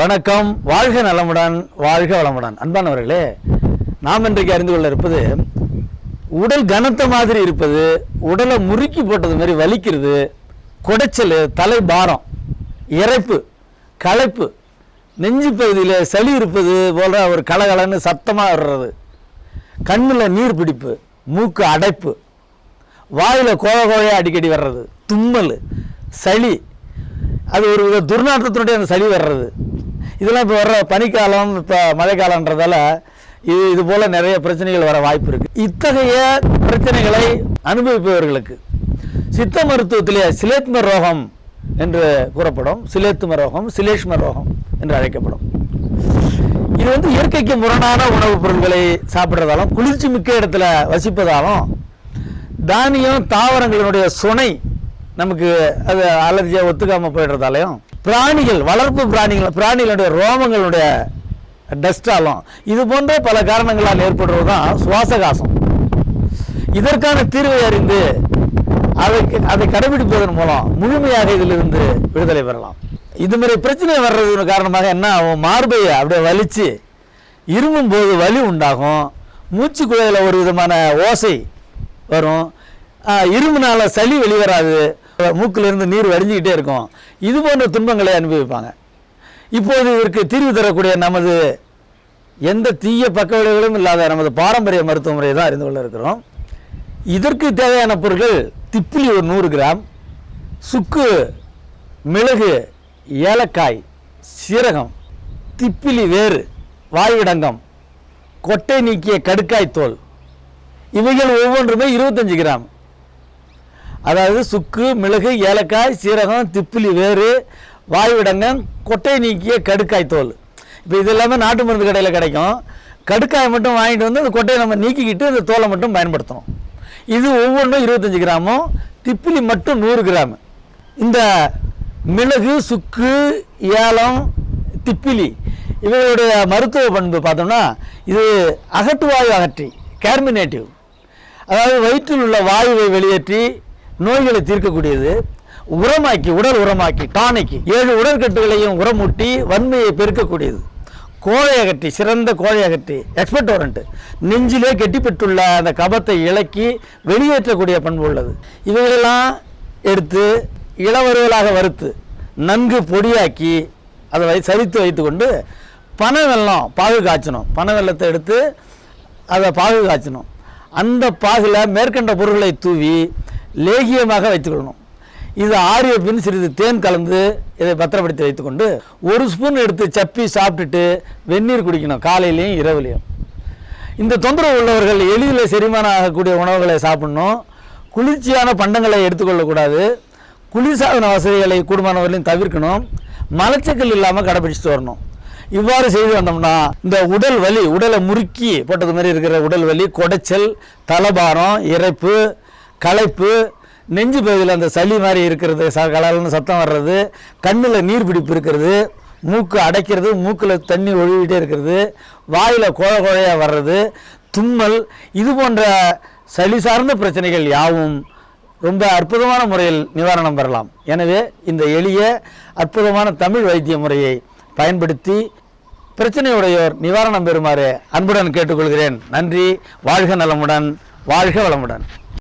வணக்கம். வாழ்க நலமுடன் வாழ்க வளமுடன். அன்பானவர்களே நாம் இன்றைக்கு அறிந்து கொள்ள இருப்பது உடல் கனத்த மாதிரி இருப்பது உடலை முறுக்கி போட்டது மாதிரி வலிக்கிறது குடைச்சல் தலை பாரம் இறைப்பு களைப்பு நெஞ்சு பகுதியில் சளி இருப்பது போல ஒரு கலகலன்னு சத்தமாக வர்றது. கண்ணில் நீர் பிடிப்பு மூக்கு அடைப்பு வாயில் கோழ கோழையாக அடிக்கடி வர்றது தும்மல் சளி அது ஒரு வித துர்நாற்றத்தினுடைய அந்த சளி வர்றது. இதெல்லாம் இப்போ வர்ற பனிக்காலம் இப்போ மழைக்காலன்றதால இது இது போல் நிறைய பிரச்சனைகள் வர வாய்ப்பு இருக்குது இத்தகைய பிரச்சனைகளை அனுபவிப்பவர்களுக்கு சித்த மருத்துவத்திலே சிலேத்ம ரோகம் என்று கூறப்படும். சிலேத்தும ரோகம் சிலேஷ்ம ரோகம் என்று அழைக்கப்படும். இது வந்து இயற்கைக்கு முரணான உணவுப் பொருட்களை சாப்பிட்றதாலும் குளிர்ச்சி மிக்க இடத்துல வசிப்பதாலும் தானியம் தாவரங்களினுடைய சுனை நமக்கு அது அலர்ஜியாக ஒத்துக்காமல் போயிடுறதாலையும் பிராணிகள் வளர்ப்பு பிராணிகள் பிராணிகளுடைய ரோமங்களுடைய டஸ்டாலும் இது போன்ற பல காரணங்களால் ஏற்படுவது தான் சுவாசகாசம். இதற்கான தீர்வை அறிந்து அதை அதை கடைபிடிப்பதன் மூலம் முழுமையாக இதிலிருந்து விடுதலை பெறலாம். இது மாதிரி பிரச்சனை வர்றது காரணமாக என்ன ஆகும்? மார்பையை அப்படியே வலிச்சு இருமும் போது வலி உண்டாகும். மூச்சு குழையில் ஒரு விதமான ஓசை வரும். இரும்புனால் சளி வெளிவராது. மூக்கிலிருந்து நீர் வடிஞ்சிக்கிட்டே இருக்கும். இது போன்ற துன்பங்களை அனுபவிப்பாங்க. இப்போது இதற்கு தீர்வு தரக்கூடிய நமது எந்த தீய பக்க விளைவுகளும் இல்லாத நமது பாரம்பரிய மருத்துவ முறையை தான் அறிந்து கொள்ள இருக்கிறோம். இதற்கு தேவையான பொருட்கள் திப்பிலி ஒரு நூறு கிராம் சுக்கு மிளகு ஏலக்காய் சீரகம் திப்பிலி வேறு வாயுடங்கம் கொட்டை நீக்கிய கடுக்காய் தோல். இவைகள் ஒவ்வொன்றுமே இருபத்தஞ்சு கிராம். அதாவது சுக்கு மிளகு ஏலக்காய் சீரகம் திப்பிலி வேறு வாயுடங்கம் கொட்டை நீக்கிய கடுக்காய் தோல். இப்போ இது எல்லாமே நாட்டு மருந்து கடையில் கிடைக்கும். கடுக்காய் மட்டும் வாங்கிட்டு வந்து அந்த கொட்டையை நம்ம நீக்கிக்கிட்டு அந்த தோலை மட்டும் பயன்படுத்தணும். இது ஒவ்வொன்றும் இருபத்தஞ்சி கிராமும் திப்பிலி மட்டும் நூறு கிராம். இந்த மிளகு சுக்கு ஏலம் திப்பிலி இவர்களுடைய மருத்துவ பண்பு பார்த்தோம்னா இது அகட்டுவாயு அகற்றி கேர்மினேட்டிவ். அதாவது வயிற்றில் உள்ள வாயுவை வெளியேற்றி நோய்களை தீர்க்கக்கூடியது. உரமாக்கி உடல் உரமாக்கி டானிக்கு ஏழு உடற்கட்டுகளையும் உரமூட்டி வன்மையை பெருக்கக்கூடியது. கோழை அகற்றி சிறந்த கோழை அகற்றி எக்ஸ்பெக்டோரண்ட் நெஞ்சிலே கெட்டிப்பட்டுள்ள அந்த கபத்தை இலக்கி வெளியேற்றக்கூடிய பண்பு உள்ளது. இவைகளெல்லாம் எடுத்து இளவருவலாக வறுத்து நன்கு பொடியாக்கி அதை வை சரித்து வைத்துக்கொண்டு பனை வெள்ளம் பாகு காய்ச்சணும் பனை வெல்லத்தை எடுத்து அதை பாகு காய்ச்சணும் அந்த பாகில் மேற்கண்ட பொருட்களை தூவி லேகியமாக வைத்துக்கொள்ளணும். இது ஆறிய பின் சிறிது தேன் கலந்து இதை பத்திரப்படுத்தி வைத்துக்கொண்டு ஒரு ஸ்பூன் எடுத்து சப்பி சாப்பிட்டுட்டு வெந்நீர் குடிக்கணும் காலையிலையும் இரவுலையும். இந்த தொந்தரவு உள்ளவர்கள் எளிதில் செரிமானம் ஆகக்கூடிய உணவுகளை சாப்பிடணும். குளிர்ச்சியான பண்டங்களை எடுத்துக்கொள்ளக்கூடாது. குளிர்சாதன வசதிகளை கூடுமானவர்களையும் தவிர்க்கணும். மலச்சக்கல் இல்லாமல் கடைபிடிச்சிட்டு வரணும். இவ்வாறு செய்து வந்தோம்னா இந்த உடல் வலி உடலை முறுக்கி போட்டது மாதிரி இருக்கிற உடல் வலி குடைச்சல் தலபாரம் இறைப்பு களைப்பு நெஞ்சு பகுதியில் அந்த சளி மாதிரி இருக்கிறது ச கலர்னு சத்தம் வர்றது கண்ணில் நீர் பிடிப்பு இருக்கிறது மூக்கு அடைக்கிறது மூக்கில் தண்ணி ஒழுகிட்டே இருக்கிறது வாயில் கோழ கோழையாக வர்றது தும்மல் இது போன்ற சளி சார்ந்த பிரச்சனைகள் யாவும் ரொம்ப அற்புதமான முறையில் நிவாரணம் பெறலாம். எனவே இந்த எளிய அற்புதமான தமிழ் வைத்திய முறையை பயன்படுத்தி பிரச்சனையுடையோர் நிவாரணம் பெறுமாறு அன்புடன் கேட்டுக்கொள்கிறேன். நன்றி வாழ்க நலமுடன் வாழ்க வளமுடன்.